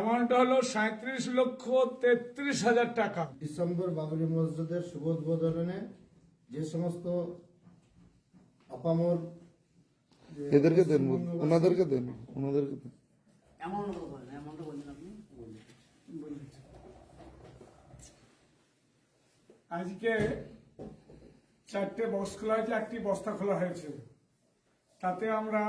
অ্যামাউন্টটা হলো সাঁত্রিশ লক্ষ তেত্রিশ হাজার টাকা। ডিসেম্বর বাবরি মসজিদের শুভ উদ্বোধনে যে সমস্ত আপামর এদেরকে দেন ওনাদেরকে দেন ওনাদেরকে দেন। অ্যামাউন্ট আজকে চারটে বক্স খোলা হয়েছে একটি বস্তা খোলা হয়েছে। তাতে আমরা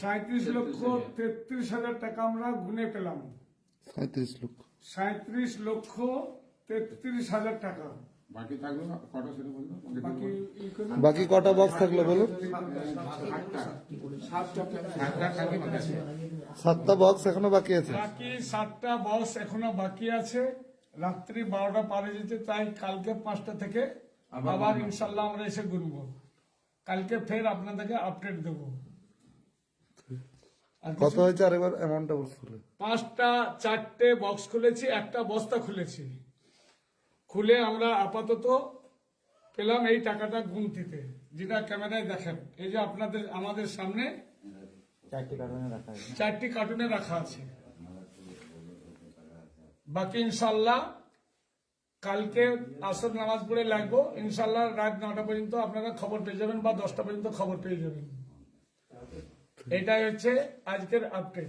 সাঁত্রিশ লক্ষ। তেত্রিশ হাজার টাকা আমরা গুনে পেলাম। সাঁত্রিশ লক্ষ। সাঁত্রিশ লক্ষ তেত্রিশ হাজার টাকা। বাকি থাকল কটা সেটা বলল বাকি ই করে- বাকি কটা বক্স থাকল বলো সাতটা থাকে বাকি আছে। সাতটা বক্স এখনও বাকি আছে? বাকি সাতটা বক্স এখনও বাকি আছে। রাত্রি বারোটা পারে যেতে তাই কালকে পাঁচটা থেকে। আবার ইনশাল্লাহ আমরা এসে ঘুরবো কালকে ফের আপনাদেরকে আপডেট দেবো। কত হয়েছে আরেকবার অ্যামাউন্টটা বলছিল পাঁচটা চারটে বক্স খুলেছি একটা বস্তা খুলেছি। খুলে আমরা আপাতত পেলাম এই টাকাটা গুনতিতে যেটা ক্যামেরায় দেখেন এই যে আপনাদের আমাদের সামনে চারটি কার্টুনে রাখা আছে। বাকি ইনশাল্লাহ কালকে আসর নামাজ পড়ে লাগবো। ইনশাল্লাহ রাত নটা পর্যন্ত আপনারা খবর পেয়ে যাবেন বা দশটা পর্যন্ত খবর পেয়ে যাবেন। এটাই হচ্ছে আজকের আপডেট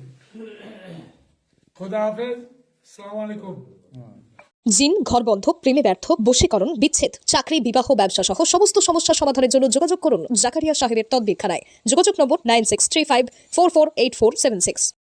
খোদা হাফেজ, সালাম আলাইকুম। জিন ঘরবন্ধ প্রেমে ব্যর্থ, বশীকরণ, বিচ্ছেদ, চাকরি, বিবাহ ব্যবসা সহ সমস্ত সমস্যা সমাধানের জন্য যোগাযোগ করুন জাকারিয়া সাহেবের তদবির খানায় যোগাযোগ নম্বর nine six three five four four eight four seven six.